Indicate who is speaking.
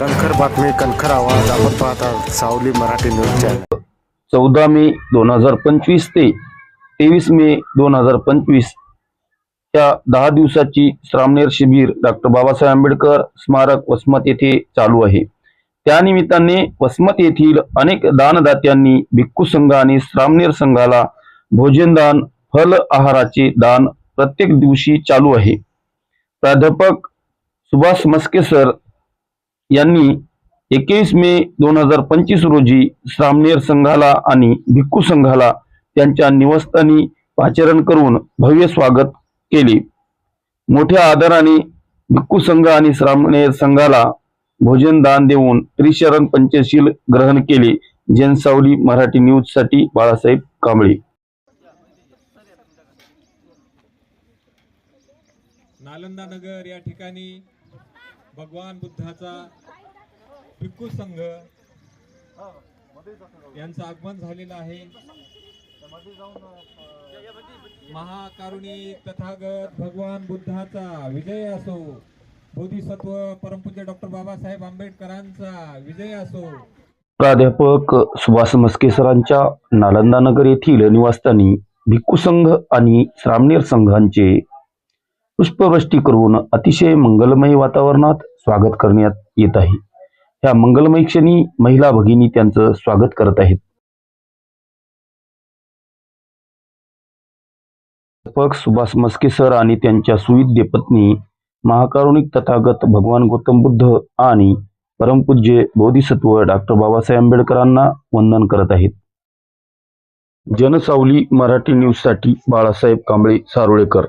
Speaker 1: कणखर बातमी कणखर आवाज. आपण पाहता सावली मराठी न्यूज चॅनल
Speaker 2: चौदा मे दोन हजार पंचवीस ते तेवीस मे दोन हजार पंचवीस या दहा दिवसाची श्रामनेर शिबिर डॉक्टर बाबासाहेब आंबेडकर स्मारक वसमत येथे चालू आहे. त्यानिमित्ताने वसमत येथील अनेक दानदात्यांनी भिक्खू संघ आणि श्रामनेर संघाला भोजनदान फल आहाराचे दान प्रत्येक दिवशी चालू आहे. प्राध्यापक सुभाष मस्के सर यांनी एकवीस मे दोन हजार पंचवीस रोजी श्रामनेर संघाला आणि भिक्खू संघाला त्यांच्या निवासस्थानी पाचारण करून भव्य स्वागत केले. मोठ्या आदराने भिक्खू संघ आणि श्रामनेर संघाला भोजन दान देऊन त्रिशरण पंचशील ग्रहण केले जनसावली मराठी न्यूजसाठी बाळासाहेब कांबळे.
Speaker 3: नालंदा नगर या ठिकाणी भगवान बुद्धाचा भिक्खू संघ यांचं आगमन झालेलं आहे. महाकारुणी तथागत भगवान बुद्धाचा विजय असो. बोधिसत्व परमपूज्य डॉक्टर बाबासाहेब आंबेडकरांचा विजय असो.
Speaker 2: प्राध्यापक सुभाष मस्के सरांच्या नालंदा नगर येथील निवासस्थानी भिक्खू संघ आणि श्रामनेर संघांचे पुष्पवृष्टी करून अतिशय मंगलमय वातावरणात स्वागत करण्यात येत आहे. या मंगलमय क्षणी महिला भगिनी त्यांचं स्वागत करत आहेत. प्राध्यापक सुभाष मस्के सर आणि त्यांच्या सुविद्य पत्नी महाकारुणिक तथागत भगवान गौतम बुद्ध आणि परमपूज्य बोधिसत्व डॉक्टर बाबासाहेब आंबेडकरांना वंदन करत आहेत. जनसावली मराठी न्यूजसाठी बाळासाहेब कांबळे सारोळेकर.